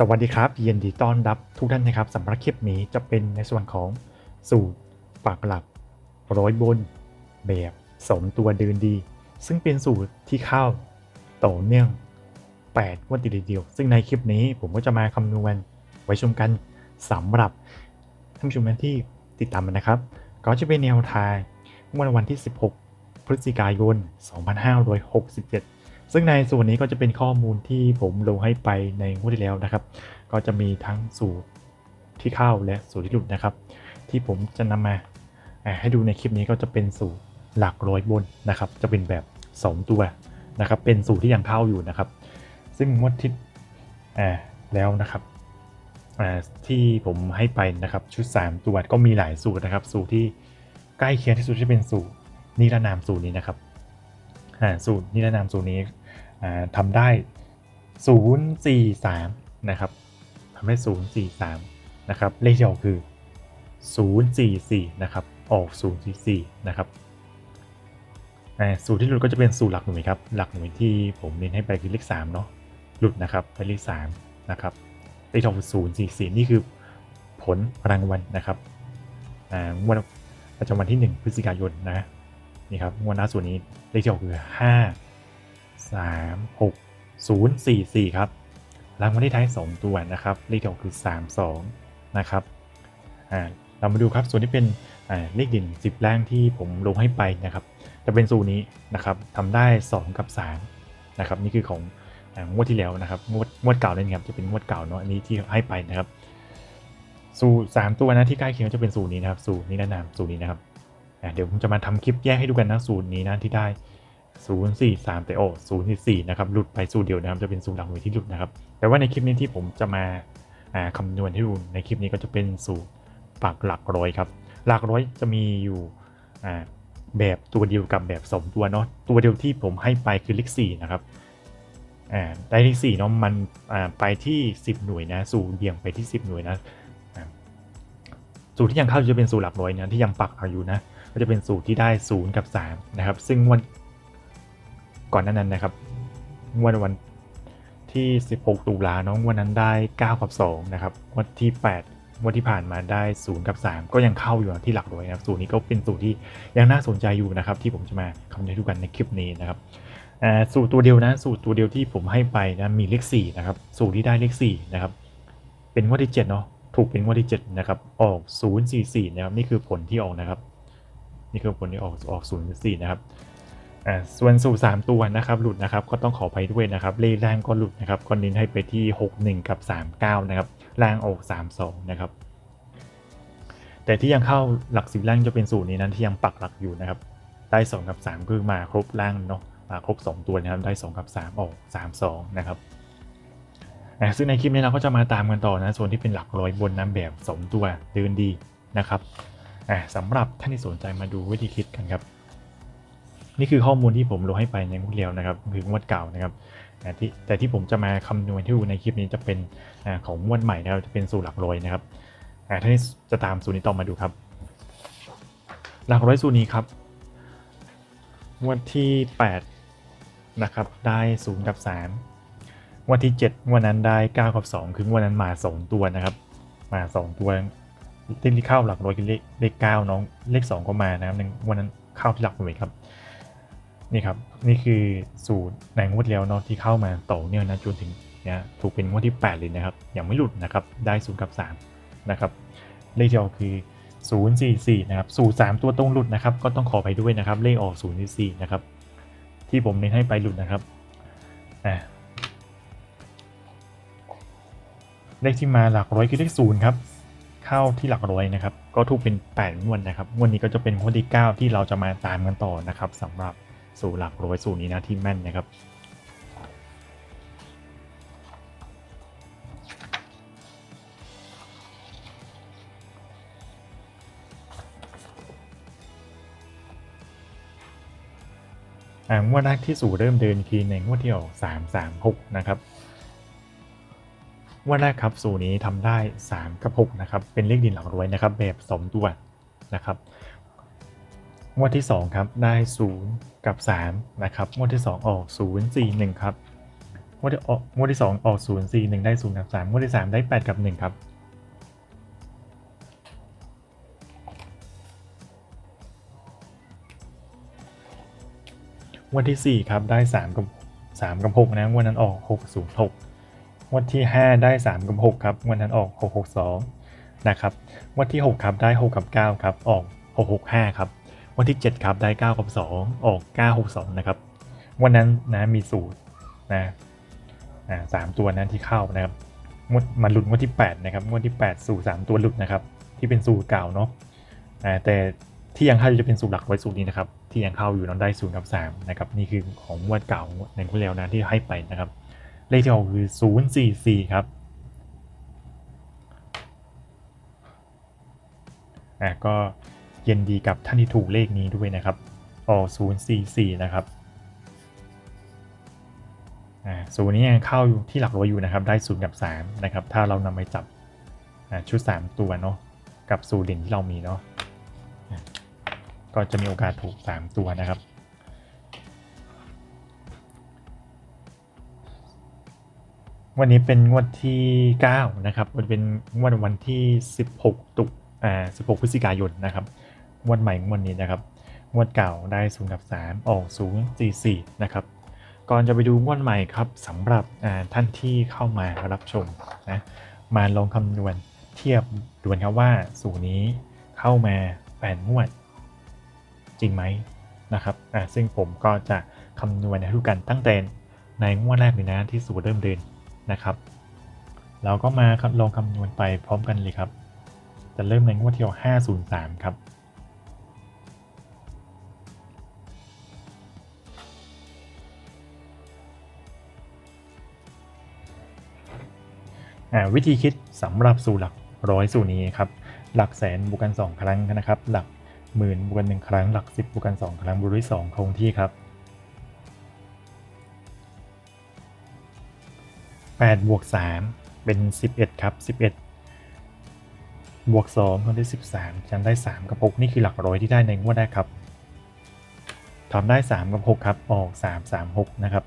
สวัสดีครับยินดีต้อนรับทุกท่านนะครับสำหรับคลิปนี้จะเป็นในส่วนของสูตรปากหลักร้อยบนแบบสมตัวเดินดี ซึ่งเป็นสูตรที่เข้าต่อเนื่อง 8 วันติดเดียว ซึ่งในคลิปนี้ผมก็จะมาคำนวณไว้ชมกันสำหรับท่านผู้ชมที่ติดตามมันนะครับ ก็จะเป็นแนวทางวันวันที่ 16 พฤศจิกายน 2567 ซึ่งในส่วนนี้ก็จะเป็นข้อมูลที่ผมลงให้ไปในงวดที่แล้วนะครับ ก็จะมีทั้งสูตรที่เข้าและสูตรที่หลุดนะครับ ที่ผมจะนำมาอ่าให้ดูในคลิปนี้ก็จะเป็นสูตรหลักร้อยบนนะครับ จะเป็นแบบ 2 ตัวนะครับ เป็นสูตรที่ยังเข้าอยู่นะครับ ซึ่งงวดที่แล้วนะครับที่ผมให้ไปนะครับชุด 3 ตัวก็มีหลายสูตรนะครับ สูตรที่ใกล้เคียงที่สุดที่เป็นสูตรนิรนามสูตรนี้นะครับสูตรนิรนามสูตรนี้ ทำได้ 043 นะครับทำได้ 043 นะครับ เลขที่ออกคือ 044 นะครับ ออก 044 นะครับสูตรที่หลุดก็จะเป็นสูตรหลักหน่วยครับ หลักหน่วยที่ผมเน้นให้ไปคือเลข3เนาะ หลุดนะครับไปเลข3นะครับ เลขที่ออกคือ044นี่คือผลรางวัลนะครับอ่างวดประจำวันที่ 1 พฤศจิกายนนะนี่ครับงวดหน้าส่วนนี้เลขที่ออกคือ 5 3 6 0 4 4 ครับรางวัลที่ท้าย 2 ตัวนะครับ เลขที่ออกคือ 3 2 นะครับเรามาดูครับ ส่วนที่เป็นเลขเด่น10ล่างที่ผมลงให้ไปนะครับ จะเป็นสูตรนี้นะครับทำได้ 2 กับ 3 นะครับ นี่คือของงวดที่แล้วนะครับ งวดงวดเก่าเลยนะครับ จะเป็นงวดเก่าเนาะ อันนี้ที่ให้ไปนะครับ สูตรสามตัวนะที่ใกล้เคียงก็จะเป็นสูตรนี้นะครับ สูตรนี้แนะนำสูตรนี้นะครับ เดี๋ยวผมจะมาทำคลิปแยกให้ดูกันนะสูตรนี้นะที่ได้ 0 4 3 แต่โอ้0 4 4นะครับหลุดไปสูตรเดียวนะครับจะเป็นสูตรหลักหน่วยที่หลุดนะครับ แต่ว่าในคลิปนี้ที่ผมจะมาคำนวณให้ดูในคลิปนี้ก็จะเป็นสูตรปักหลักร้อยครับหลักร้อยจะมีอยู่แบบตัวเดียวกับแบบสองตัวเนาะตัวเดียวที่ผมให้ไปคือเลข4นะครับอ่าได้เลข4เนาะมันอ่าไปที่ 10 หน่วยนะสูตรเบี่ยงไปที่ 10 หน่วยนะสูตรที่ยังเข้าจะเป็นสูตรหลักร้อยนะที่ยังปักหลักอยู่นะก็จะเป็นสูตรที่ได้ 0 กับ 3 นะครับ ซึ่งวัน ก่อนหนานั้นนะครับวันวันที่ 16 ตุลาเนาะวันนั้นได้ 9 กับ 2 นะครับ วันที่ 8 วันที่ผ่านมาได้ 0 กับ 3 ก็ยังเข้าอยู่ที่หลักร้อยนะครับ สูตรนี้ก็เป็นสูตรที่ยังน่าสนใจอยู่นะครับ ที่ผมจะมาคำนวณดูกันในคลิปนี้นะครับสูตรตัวเดียวนะสูตรตัวเดียวที่ผมให้ไปนะมีเลข4นะครับสูตรที่ได้เลข4นะครับเป็นงวดที่7เนาะถูกเป็นงวดที่7นะครับออก 044 นะครับนี่คือผลที่ออกนะครับ นี่คือผลที่ออกออก 0 4นะครับ อ่าส่วนสูตร3ตัวนะครับหลุดนะครับก็ต้องขอไปด้วยนะครับเลขล่างก็หลุดนะครับก็เน้นให้ไปที่ 61 กับ 39 นะครับล่างออก32 นะครับ แต่ที่ยังเข้าหลักสิบล่างจะเป็นสูตรนี้นั้นที่ยังปักหลักอยู่นะครับได้2กับ 3 คือมาครบล่างเนาะมาครบ 2 ตัวนะครับได้ 2 กับ 3 ออก 32 นะครับอะซึ่งในคลิปนี้เราก็จะมาตามกันต่อนะส่วนที่เป็นหลักร้อยบนน้ำแบบ 2 ตัวเดินดีนะครับสำหรับท่านที่สนใจมาดูวิธีคิดกันครับ นี่คือข้อมูลที่ผมลงให้ไปในงวดเรียวนะครับคืองวดเก่านะครับแต่ที่ผมจะมาคำนวณที่ดูในคลิปนี้จะเป็นของงวดใหม่นะครับจะเป็นสูตรหลักร้อยนะครับท่านจะตามสูตรนี้ต่อมาดูครับ หลักร้อยสูตรนี้ครับงวดที่8นะครับได้0กับ3งวดที่ 7 วันนั้นได้ 9 กับ 2 คืองวดนั้นมา 2 ตัวนะครับ มา 2 ตัวที่เข้าหลักร้อยคือเลขเลข9น้องเลข 2 ก็มานะครับในวันนั้นเข้าที่หลักหน่วยครับ นี่ครับ นี่คือสูตรในงวดแล้วเนาะที่เข้ามาต่อเนื่องนะจนถึงเนี่ยถูกเป็นงวดที่ 8 เลยนะครับ ยังไม่หลุดนะครับ ได้0กับ3นะครับ เลขที่ออกคือ 044 นะครับ สูตร 3 ตัวตรงหลุดนะครับ ก็ต้องขอไปด้วยนะครับ เลขออก 044 นะครับ ที่ผมเน้นให้ไปหลุดนะครับอ่าเลขที่มาหลักร้อยคือเลข0ครับ เข้าที่หลักร้อยนะครับ ก็ถูกเป็น8งวดนะครับ งวดนี้ก็จะเป็นงวดที่ 9 ที่เราจะมาตามกันต่อนะครับสำหรับ สู่หลักร้อยสูตรนี้นะที่แม่นนะครับอ่างวดแรกที่สู่เริ่มเดินคือในงวดที่ออก3 3 6นะครับงวดแรกครับสูตรนี้ทำได้ 3 กับ 6 นะครับ เป็นเลขดินหลักร้อยนะครับ แบบ 2 ตัวนะครับ งวดที่ 2 ครับ ได้ 0 กับ 3 นะครับ งวดที่ 2 ออก 0 4 1 ครับ งวดที่ออกงวดที่สองออกศูนย์สี่หนึ่งได้ศูนย์กับสามงวดที่สามได้แปดกับหนึ่งครับ งวดที่สี่ครับ ได้สามกับสามกับหกนะ งวดนั้นออกหกศูนย์หกงวดที่ห้าได้สามกับหกครับ งวดนั้นออกหกหกสองนะครับ งวดที่หกครับ ได้หกกับเก้าครับ ออกหกหกห้าครับ วดที่เจ็ดครับ ได้เก้ากับสองออกเก้าหกสองนะครับ วันนั้นนะมีสูตรนะอ่าสามตัวนั้นที่เข้านะครับงวดมาหลุดงวดที่แปดนะครับงวดที่แปดสูตรสามตัวหลุดนะครับ ที่เป็นสูตรเก่าเนาะแต่ที่ยังเข้าจะเป็นสูตรหลักไว้สูตรนี้นะครับ ที่ยังเข้าอยู่น้องได้ศูนย์กับสามนะครับนี่คือของงวดเก่าในงวดแล้วนะที่ให้ไปนะครับ เลขที่ออกคือศูนย์สี่สี่ครับอ่าก็ เย็นดีกับท่านที่ถูกเลขนี้ด้วยนะครับออกศูนย์สี่สี่นะครับศูนย์นี้ยังเข้าที่หลักร้อยอยู่นะครับ ได้ศูนย์กับสามนะครับ ถ้าเรานำไปจับชุดสามตัวเนาะ กับสูตรเด่นที่เรามีเนาะ ก็จะมีโอกาสถูก 3 ตัวนะครับ วันนี้เป็นงวดที่ 9 นะครับมันเป็นงวดวันที่ 16 ตุกอ่า16 พฤศจิกายนนะครับ งวดใหม่งวดนี้นะครับ งวดเก่าได้0กับ 3 ออก0 4 4นะครับ ก่อนจะไปดูงวดใหม่ครับสำหรับท่านที่เข้ามารับชมนะมาลองคำนวณเทียบดูนครับว่าสูตรนี้เข้ามา8งวด จริงไหมนะครับซึ่งผมก็จะคำนวณให้ทุกกันตั้งแต่ในงวดแรกเลยนะที่สูตรเริ่มเดินนะครับ เราก็มาลองคำนวณไปพร้อมกันเลยครับ จะเริ่มในงวดที่ออก503 ครับ วิธีคิดสำหรับสูตรหลักร้อยสูตรนี้ครับหลักแสนบวกกัน 2 ครั้งนะครับ หลักหมื่นบวกกันหนึ่งครั้ง หลักสิบบวกกัน 2 ครั้งบวกด้วย2คงที่ครับ8บวก3เป็น 11 ครับ 11 บวก2ก็ได้ 13 จันได้ 3 กับ 6 นี่คือหลักร้อยที่ได้ในงวดแรกครับทำได้ 3 กับ 6 ครับ ออก 3 3 6 นะครับ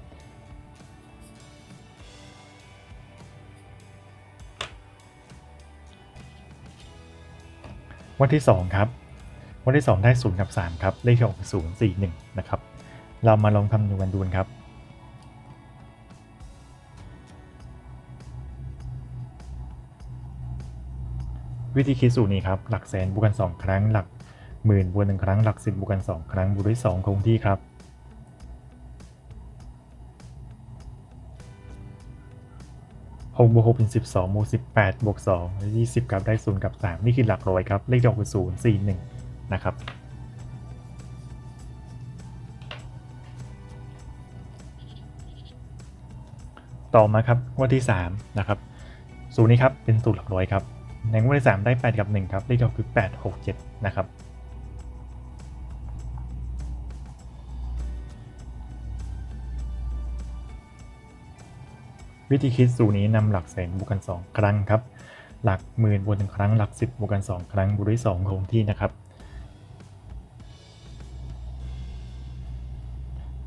วันที่ 2 ครับ วันที่ 2 ได้ 0 กับ 3 ครับ เลขที่ออก0 4 1 นะครับ เรามาลองคำนวณดูกันครับ วิธีคิดสูตรนี้ครับ หลักแสนบวกกัน 2 ครั้ง หลักหมื่นบวกหนึ่งครั้ง หลัก 10บวกกัน 2 ครั้งบวกด้วย2คงที่ครับ หกบวกหกเป็นสิบสองบวกสิบแปดบวกสองยี่สิบครับได้ศูนย์กับสามนี่คือหลักร้อยครับ เลขออกคือศูนย์สี่หนึ่งนะครับ ต่อมาครับงวดที่สามนะครับสูตรนี้ครับเป็นสูตรหลักร้อยครับในงวดที่สามได้แปดกับหนึ่งครับ เลขออกคือแปดหกเจ็ดนะครับ วิธีคิดสูตรนี้นำหลักแสนบวกกัน 2 ครั้งครับ หลักหมื่นบวกหนึ่งครั้ง หลัก 10บวกกัน 2 ครั้งบวกด้วย2คงที่นะครับ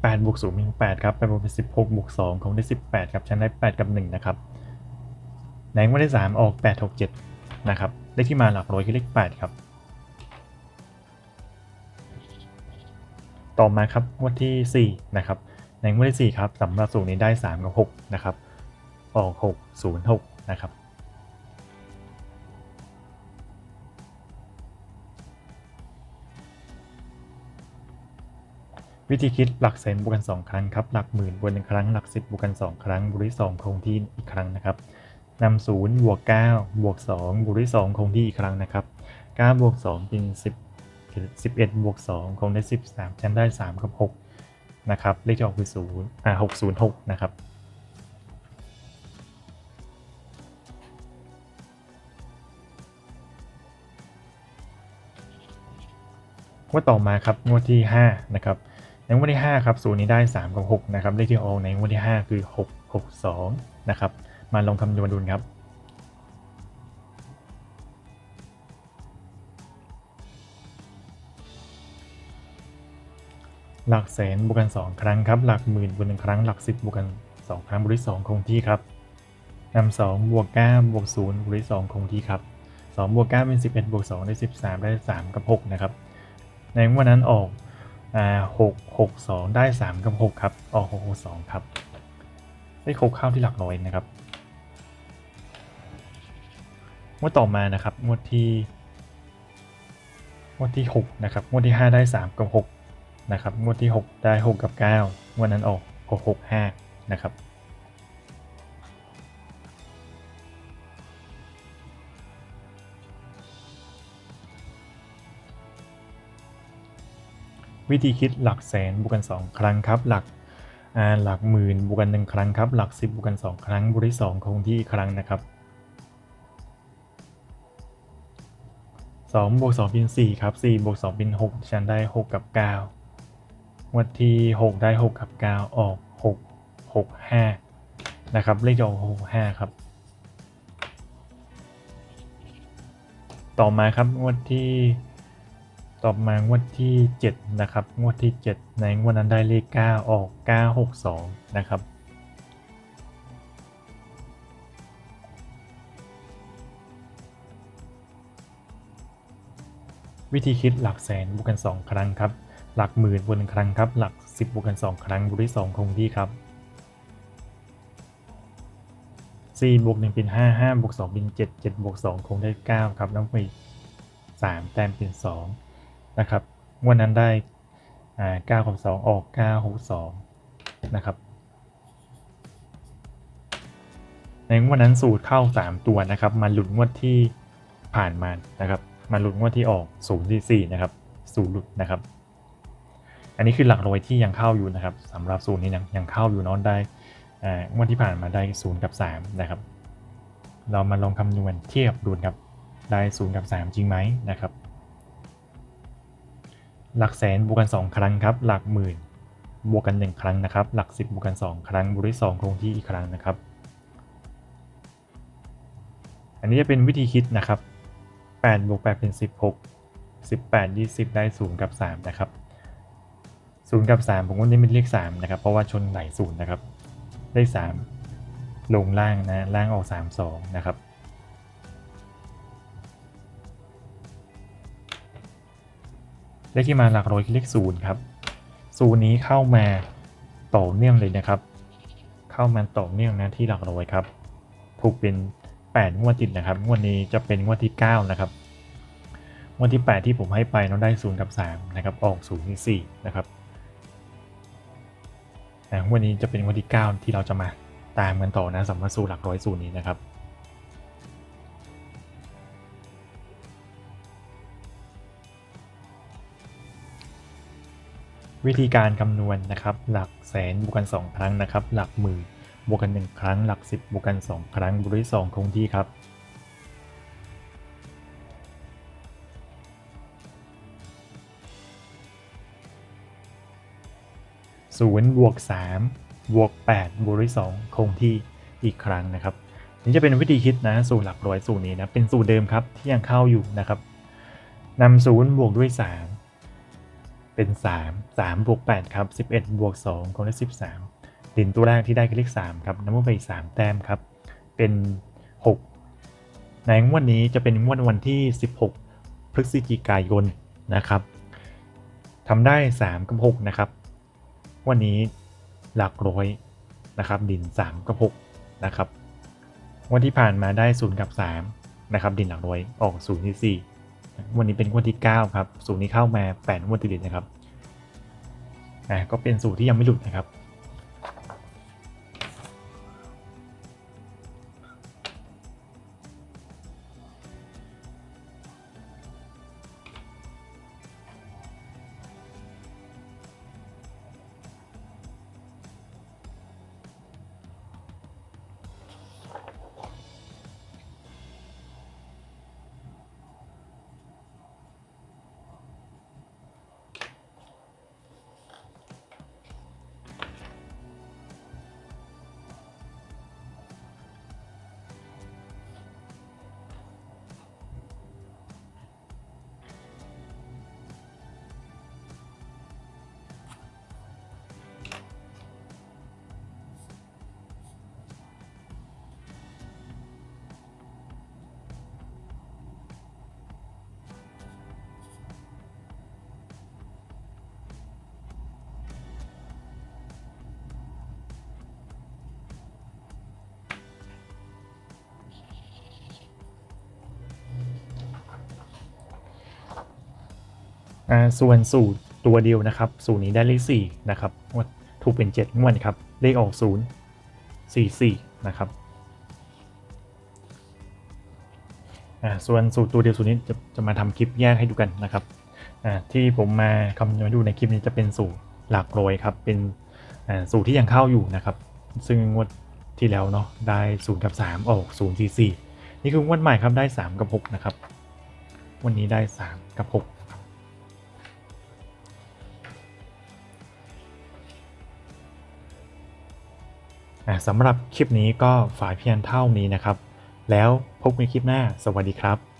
8บวก0เป็น8ครับ8บวกเป็น16บวก2คงได้ 18 ครับฉันได้ 8 กับ 1 นะครับในงวดที่3ออก 8 6 7 นะครับ เลขที่มาหลักร้อยคือเลข 8 ครับ ต่อมาครับงวดที่ 4 นะครับในงวดที่ 4 ครับสำหรับสูตรนี้ได้ 3 กับ 6 นะครับ ออก 6 0 6 นะครับ วิธีคิดหลักแสนบวกกัน 2 ครั้งครับหลักหมื่นบวกหนึ่งครั้งหลัก 10บวกกัน 2 ครั้งบวกด้วย2คงที่อีกครั้งนะครับนำศูนย์บวก9บวก2บวกด้วย2คงที่อีกครั้งนะครับ9บวก2เป็น10 11บวก2คงได้ 13ฉันได้ 3 กับ 6 นะครับ เลขที่ออกคือ0อ่า606 นะครับ งวดต่อมาครับงวดที่5นะครับในงวดที่5ครับสูตรนี้ได้ 3 กับ 6 นะครับเลขที่ออกในงวดที่ 5 คือ 6 6 2 นะครับ มาลองคำนวณดูครับหลักแสนบวกกัน 2 ครั้งครับ หลักหมื่นบวกหนึ่งครั้ง หลัก 10บวกกันสองครั้งบวกด้วยสองคงที่ครับนำสองบวกเก้าบวกศูนย์บวกด้วยสองคงที่ครับสองบวกเก้าเป็นสิบเอ็ดบวกสองได้สิบสามได้สามกับหกนะครับ ในงวันนั้นออกหกหกสองได้สามกับหกครับ ออกหกหกสองครับ ได้โคกเข้าที่หลักร้อยนะครับงวดต่อมานะครับงวดที่งวดที่หกนะครับงวดที่ห้าได้สามกับหกนะครับงวดที่หกได้หกกับเก้างวดนั้นออกหกหกห้านะครับ วิธีคิดหลักแสนบวกกัน 2 ครั้งครับ หลักหลักหมื่นบวกกัน 1 ครั้งครับ หลัก 10บวกกัน 2 ครั้งบวกที่2คงที่อีกครั้งนะครับ2บวก2เป็น4ครับ4บวก2เป็น6ฉันได้ 6 กับ 9 วันที่ 6 ได้ 6 กับ 9 ออก 6 6 5 นะครับ เลขจะออก6 5 ครับ ต่อมาครับงวดที่ ต่อมางวดที่ 7 นะครับ งวดที่ 7 ในงวดนั้นได้เลข 9 ออก 962 นะครับ วิธีคิดหลักแสนบวกกัน 2 ครั้งครับ หลักหมื่นบวกหนึ่งครั้งครับ หลัก 10บวกกัน 2 ครั้งบวกที่2คงที่ครับ4บวก1เป็น5 5บวก2เป็น7 7บวก2คงได้ 9 ครับแล้วไป3แต้มเป็น 2 นะครับงวดนั้นได้อ่า9กับ2ออก962นะครับในงวดนั้นสูตรเข้า 3 ตัวนะครับมาหลุดงวดที่ผ่านมานะครับมาหลุดงวดที่ออก0ที่4นะครับสูตรหลุดนะครับ อันนี้คือหลักร้อยที่ยังเข้าอยู่นะครับสำหรับสูตรนี้ยังยังเข้าอยู่เนอนได้งวดที่ผ่านมาได้0กับ3นะครับเรามาลองคำนวณเทียบดูครับได้0กับ 3 จริงไหมนะครับ หลักแสนบวกกัน 2 ครั้งครับ หลักหมื่นบวกกัน 1 ครั้งนะครับ หลัก 10บวกกัน 2 ครั้งบวกด้วย2คงที่อีกครั้งนะครับ อันนี้จะเป็นวิธีคิดนะครับ8บวก8เป็น 16 18 20 ได้0กับ 3 นะครับ0กับ 3 ผมก็นี่เป็นเลข3นะครับ เพราะว่าชนไหลศูนย์นะครับ ได้ 3 ลงล่างนะ ล่างออก 3 2 นะครับ เลขที่มาหลักร้อยคือเลขศูนย์ครับศูนย์นี้เข้ามาต่อเนื่องเลยนะครับ เข้ามาต่อเนื่องนะที่หลักร้อยครับ ถูกเป็น 8 งวดติดนะครับ งวดนี้จะเป็นงวดที่ 9 นะครับ งวดที่ 8 ที่ผมให้ไปน้องได้0กับ3นะครับ ออก0ที่4นะครับแต่งวดนี้จะเป็นงวดที่ 9 ที่เราจะมาตามกันต่อนะสำหรับสูตรหลักร้อยสูตรนี้นะครับ วิธีการคำนวณนะครับ หลักแสนบวกกัน 2 ครั้งนะครับ หลักหมื่นบวกกัน 1 ครั้ง หลัก 10บวกกัน 2 ครั้งบวกด้วย2คงที่ครับ0บวก3บวก8บวกด้วย2คงที่อีกครั้งนะครับ นี่จะเป็นวิธีคิดนะสูตรหลักร้อยสูตรนี้นะเป็นสูตรเดิมครับที่ยังเข้าอยู่นะครับนำศูนย์บวกด้วย3 เป็น 3 3บวก8ครับ11บวก2คงได้ 13 ดินตัวแรกที่ได้คือเลข3ครับนับไปอีก 3 แต้มครับ เป็น 6 ในงวดนี้จะเป็นงวดวันที่ 16 พฤศจิกายนนะครับทำได้ 3 กับ 6 นะครับ วันนี้หลักร้อยนะครับ ดิน 3 กับ 6 นะครับ วันที่ผ่านมาได้ 0 กับ 3 นะครับ ดินหลักร้อยออก0ที่4 วันนี้เป็นวันที่ 9 ครับ สูตรนี้เข้ามา8วันติดนะครับอ่าก็เป็นสูตรที่ยังไม่หลุดนะครับ ส่วนสูตรตัวเดียวนะครับ สูตรนี้ได้เลข4นะครับถูกเป็น 7 งวดครับ เลขออก 0 4 4 นะครับอ่าส่วนสูตรตัวเดียวสูตรนี้จะจะมาทำคลิปแยกให้ดูกันนะครับอ่าที่ผมมาคำนวณดูในคลิปนี้จะเป็นสูตรหลักร้อยครับ เป็นอ่าสูตรที่ยังเข้าอยู่นะครับ ซึ่งงวดที่แล้วเนาะได้0กับ3ออก0 4 4นี่คืองวดใหม่ครับได้ 3 กับ 6 นะครับ วันนี้ได้ 3 กับ 6 สำหรับคลิปนี้ก็ฝากเพียงเท่านี้นะครับ แล้วพบกันคลิปหน้า สวัสดีครับ